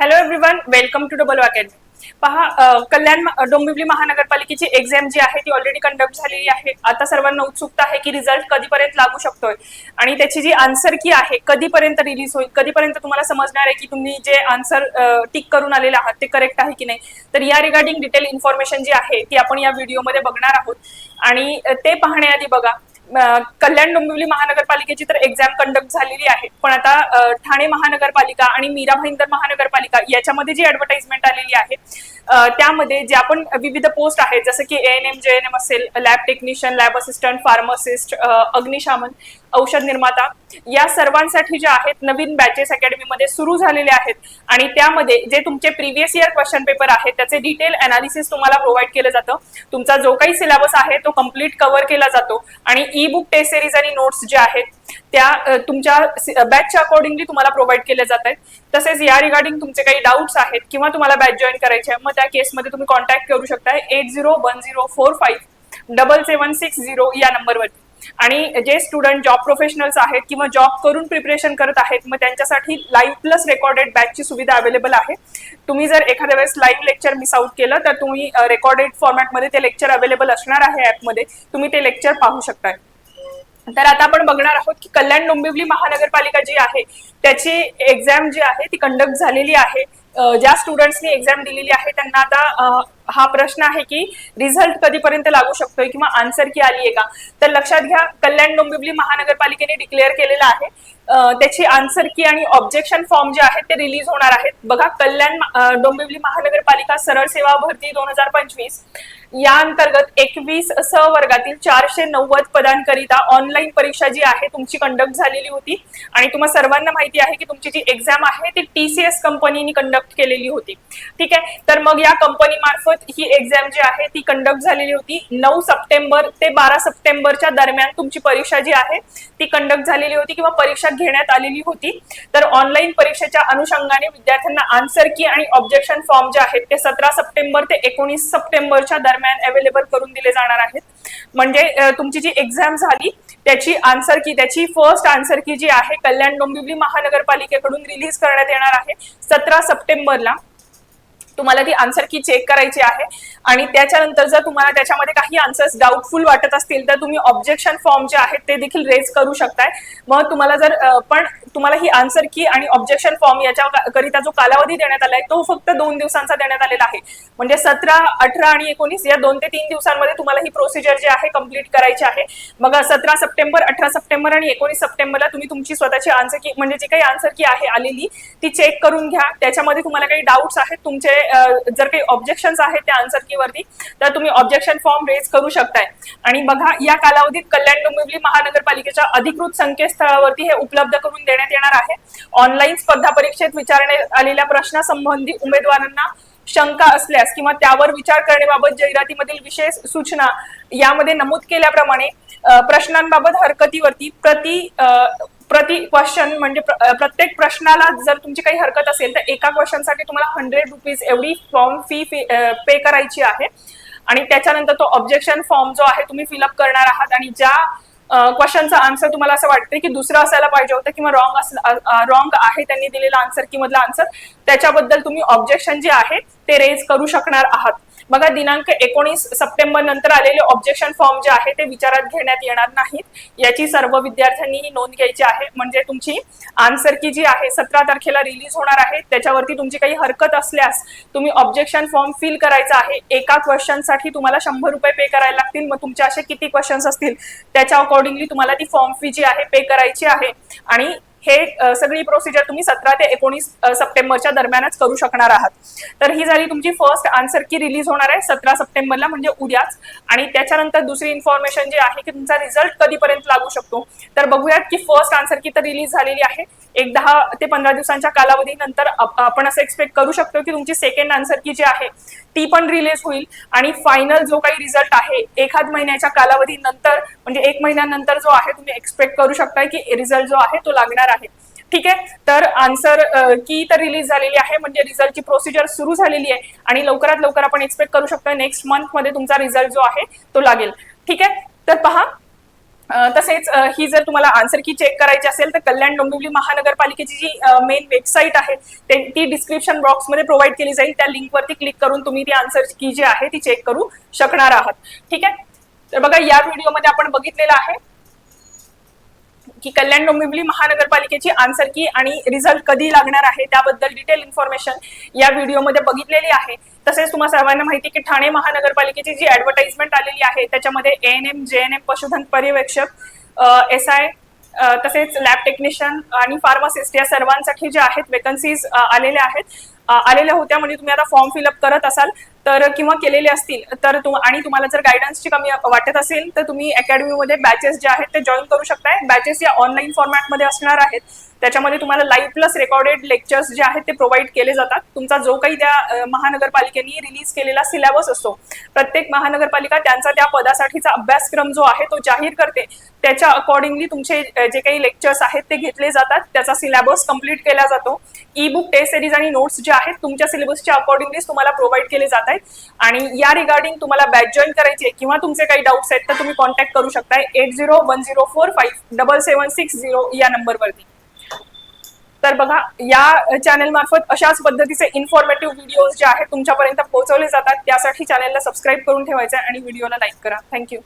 Hello everyone welcome to double academy पहा कल्याण डोंबिवली महानगरपालिकेची exam जी आहे ती ऑलरेडी कंडक्ट झालेली आहे. आता सर्वांना उत्सुकता आहे की रिझल्ट कधीपर्यंत लागू शकतोय. आणि त्याची जी आन्सर की आहे कधीपर्यंत रिलीज होईल कधीपर्यंत तुम्हाला समजणार आहे की तुम्ही जे आन्सर टिक करून आलेले आहात ते करेक्ट आहे की नाही. तर या रिगार्डिंग डिटेल इन्फॉर्मेशन जी आहे ती आपण या व्हिडिओमध्ये बघणार आहोत. आणि ते पाहण्याआधी बघा कल्याण डोंबिवली महानगरपालिकेची तर एक्झाम कंडक्ट झालेली आहे. पण आता ठाणे महानगरपालिका आणि मीरा भाईंदर महानगरपालिका याच्यामध्ये जी ऍडव्हर्टाइजमेंट आलेली आहे त्यामध्ये ज्या पण विविध पोस्ट आहेत जसं की A N M J N M असेल lab technician lab assistant pharmacist अग्निशामन औषध निर्माता. या सर्वांसाठी ज्या आहेत नवीन बॅचेस अकॅडमीमध्ये सुरू झालेले आहेत. आणि त्यामध्ये जे तुमचे प्रिव्हियस इयर क्वेश्चन पेपर आहेत त्याचे डिटेल अनालिसिस तुम्हाला प्रोव्हाइड केलं जातं. तुमचा जो काही सिलेबस आहे तो कंप्लीट कव्हर केला जातो. आणि ई बुक टेस्ट सिरीज आणि नोट्स जे आहेत त्या तुमच्या बॅचच्या अकॉर्डिंगली तुम्हाला प्रोव्हाइड केल्या जात आहेत. तसेच या रिगार्डिंग तुमचे काही डाऊट्स आहेत किंवा तुम्हाला बॅच जॉईन करायचे आहे मग त्या केसमध्ये तुम्ही कॉन्टॅक्ट करू शकता eight zero one zero four five double seven six zero या नंबरवरती आणि जे स्टुडंट जॉब प्रोफेशनल्स आहेत किंवा जॉब करून प्रिपरेशन करत आहेत मग त्यांच्यासाठी लाईव्ह प्लस रेकॉर्डेड बॅचची सुविधा अवेलेबल आहे. तुम्ही जर एखाद्या वेळेस लाईव्ह लेक्चर मिस आउट केलं तर तुम्ही रेकॉर्डेड फॉर्मॅटमध्ये ते लेक्चर अवेलेबल असणार आहे ऍपमध्ये तुम्ही ते लेक्चर पाहू शकताय. तर आता आपण बघणार आहोत की कल्याण डोंबिवली महानगरपालिका जी आहे त्याची एक्झाम जी आहे ती कंडक्ट झालेली आहे. ज्या स्टुडंट्सनी एक्झाम दिलेली आहे त्यांना आता हा प्रश्न आहे की रिझल्ट कधीपर्यंत लागू शकतोय किंवा आन्सर की आली आहे का? तर लक्षात घ्या कल्याण डोंबिवली महानगरपालिकेने डिक्लेअर केलेलं आहे. त्याची आन्सर की आणि ऑब्जेक्शन फॉर्म जे आहेत ते रिलीज होणार आहेत. बघा कल्याण डोंबिवली महानगरपालिका सरळ सेवा भरती दोन हजार पंचवीस या अंतर्गत एकवीस स वर्गातील चारशे नव्वद पदांकरिता ऑनलाईन परीक्षा जी आहे तुमची कंडक्ट झालेली होती. आणि तुम्हा सर्वांना माहिती आहे की तुमची जी एक्झाम आहे ती टीसीएस कंपनीने कंडक्ट केलेली होती. ठीक आहे? तर मग या कंपनी मार्फत ही एक्झाम जी आहे ती कंडक्ट झालेली होती नऊ सप्टेंबर ते बारा सप्टेंबरच्या दरम्यान तुमची परीक्षा जी आहे ती कंडक्ट झालेली होती किंवा परीक्षा घेण्यात आलेली होती. तर ऑनलाईन परीक्षेच्या अनुषंगाने विद्यार्थ्यांना आन्सर की आणि ऑब्जेक्शन फॉर्म जे आहेत ते सतरा सप्टेंबर ते एकोणीस सप्टेंबरच्या दरम्यान अवेलेबल करून दिले जाणार आहेत. म्हणजे तुमची जी एक्झाम झाली त्याची आन्सर की त्याची फर्स्ट आन्सर की जी आहे कल्याण डोंबिवली महानगरपालिकेकडून रिलीज करण्यात येणार आहे सतरा सप्टेंबरला. तुम्हाला ती आन्सर की चेक करायची आहे. आणि त्याच्यानंतर जर तुम्हाला त्याच्यामध्ये काही आन्सर्स डाऊटफुल वाटत असतील तर तुम्ही ऑब्जेक्शन फॉर्म जे आहेत ते देखील रेज करू शकताय. मग तुम्हाला जर पण तुम्हाला ही आन्सर की आणि ऑब्जेक्शन फॉर्म याच्या करिता जो कालावधी देण्यात आलाय तो फक्त दोन दिवसांचा देण्यात आलेला आहे. म्हणजे सतरा अठरा आणि एकोणीस या दोन ते तीन दिवसांमध्ये तुम्हाला ही प्रोसिजर जी आहे कंप्लीट करायची आहे. मग सतरा सप्टेंबर अठरा सप्टेंबर आणि एकोणीस सप्टेंबरला तुम्ही तुमची स्वतःची आन्सर की म्हणजे जी काही आन्सर की आहे आलेली ती चेक करून घ्या. त्याच्यामध्ये तुम्हाला काही डाऊट्स आहेत तुमचे जर काही ऑब्जेक्शन्स आहेत त्या आन्सर की वरती तर तुम्ही ऑब्जेक्शन फॉर्म रेज करू शकताय. आणि बघा या कालावधीत कल्याण डोंबिवली महानगरपालिकेच्या अधिकृत संकेतस्थळावरती हे उपलब्ध करून देण्यात येणार आहे. ऑनलाईन स्पर्धा परीक्षेत विचारण्यात आलेल्या प्रश्नासंबंधी उमेदवारांना शंका असल्यास किंवा त्यावर विचार करण्याबाबत जाहिरातीमधील विशेष सूचना यामध्ये नमूद केल्याप्रमाणे प्रश्नांबाबत हरकतीवरती प्रति प्रति क्वेश्चन म्हणजे प्र- प्रत्येक प्रश्नाला जर तुमची काही हरकत असेल तर एका क्वेश्चनसाठी तुम्हाला हंड्रेड रुपीज एवढी फॉर्म फी पे करायची आहे. आणि त्याच्यानंतर तो ऑब्जेक्शन फॉर्म जो आहे तुम्ही फिलअप करणार आहात आणि ज्या क्वेश्चनचा आन्सर तुम्हाला असं वाटतं की दुसरं असायला पाहिजे होतं किंवा रॉंग रॉंग आहे त्यांनी दिलेला आन्सर की मधला आन्सर त्याच्याबद्दल तुम्ही ऑब्जेक्शन जे आहे ते रेज करू शकणार आहात. बघा दिनांक एकोणीस सप्टेंबर नंतर आलेले ऑब्जेक्शन फॉर्म जे आहे ते विचारात घेण्यात येणार नाहीत. याची सर्व विद्यार्थ्यांनी नोंद घ्यायची आहे. म्हणजे तुमची आन्सर की जी आहे सतरा तारखेला रिलीज होणार आहे. त्याच्यावरती तुमची काही हरकत असल्यास तुम्ही ऑब्जेक्शन फॉर्म फिल करायचा आहे. एका क्वेश्चनसाठी तुम्हाला शंभर रुपये पे करायला लागतील. मग तुमचे असे किती क्वेश्चन्स असतील? त्याच्या अकॉर्डिंगली तुम्हाला ती फॉर्म फी जी आहे पे करायची आहे. आणि हे सगळी प्रोसिजर तुम्ही सतरा ते एकोणीस सप्टेंबरच्या दरम्यानच करू शकणार आहात. तर ही झाली तुमची फर्स्ट आन्सर की रिलीज होणार आहे सतरा सप्टेंबरला म्हणजे उद्याच. आणि त्याच्यानंतर दुसरी इन्फॉर्मेशन जी आहे की तुमचा रिझल्ट कधीपर्यंत लागू शकतो. तर बघूयात की फर्स्ट आन्सर की तर रिलीज झालेली आहे. एक दहा ते पंधरा दिवसांच्या कालावधीनंतर आपण असं एक्सपेक्ट करू शकतो की तुमची सेकंड आन्सर की जी आहे ती पण रिलीज होईल. आणि फायनल जो काही रिझल्ट आहे एखाद महिन्याच्या कालावधीनंतर म्हणजे एक महिन्यानंतर जो आहे तुम्ही एक्सपेक्ट करू शकताय की रिझल्ट जो आहे तो लागणार आहे. ठीक आहे? तर आन्सर की तर रिलीज झालेली आहे म्हणजे रिझल्टची प्रोसिजर सुरू झालेली आहे. आणि लवकरात लवकर आपण एक्सपेक्ट करू शकतो नेक्स्ट मंथमध्ये तुमचा रिझल्ट जो आहे तो लागेल. ठीक आहे? तर पहा तसेच ही जर तुम्हाला आन्सर की चेक करायची असेल तर कल्याण डोंबिवली महानगरपालिकेची जी मेन वेबसाईट आहे ती डिस्क्रिप्शन बॉक्समध्ये प्रोव्हाइड केली जाईल. त्या लिंकवरती क्लिक करून तुम्ही ती आन्सर की जी आहे ती चेक करू शकणार आहात. ठीक आहे? तर बघा या व्हिडिओमध्ये आपण बघितलेलं आहे की कल्याण डोंबिवली महानगरपालिकेची आन्सर की आणि रिझल्ट कधी लागणार आहे त्याबद्दल डिटेल इन्फॉर्मेशन या व्हिडिओमध्ये बघितलेली आहे. तसेच तुम्हाला सर्वांना माहिती आहे की ठाणे महानगरपालिकेची जी ऍडव्हर्टाइजमेंट आलेली आहे त्याच्यामध्ये A N M J N पशुधन पर्यवेक्षक एस आय तसेच लॅब टेक्निशियन आणि फार्मासिस्ट या सर्वांसाठी जे आहेत वेकन्सीज आलेल्या आहेत. आलेल्या होत्या म्हणजे तुम्ही आता फॉर्म फिलअप करत असाल. तर किंवा केलेले असतील तर तुम आणि तुम्हाला जर गायडन्सची कमी वाटत असेल तर तुम्ही अकॅडमीमध्ये बॅचेस जे आहेत ते जॉईन करू शकताय. बॅचेस या ऑनलाईन फॉर्मॅटमध्ये असणार आहेत. त्याच्यामध्ये तुम्हाला लाईव्ह प्लस रेकॉर्डेड लेक्चर्स जे आहेत ते प्रोव्हाइड केले जातात. तुमचा जो काही त्या महानगरपालिकेने रिलीज केलेला सिलेबस असतो प्रत्येक महानगरपालिका त्यांचा त्या पदासाठीचा अभ्यासक्रम जो आहे तो जाहीर करते. त्याच्या अकॉर्डिंगली तुमचे जे काही लेक्चर्स आहेत ते घेतले जातात. त्याचा सिलेबस कंप्लीट केला जातो. ई बुक टेस्ट सिरीज आणि नोट्स जे आहेत तुमच्या सिलेबसच्या अकॉर्डिंगलीच तुम्हाला प्रोव्हाइड केले जात आहेत. आणि या रिगार्डिंग तुम्हाला बॅच जॉईन करायचे किंवा तुमचे काही डाऊट्स आहेत तर तुम्ही कॉन्टॅक्ट करू शकताय. Eight zero one zero four five double seven six zero या नंबरवरती तर बघा या चॅनल मार्फत अशाच पद्धतीचे इन्फॉर्मेटिव्ह व्हिडिओज जे आहेत तुमच्यापर्यंत पोहोचवले जातात. त्यासाठी चॅनलला सबस्क्राईब करून ठेवायचं आहे आणि व्हिडिओला लाईक करा. थँक्यू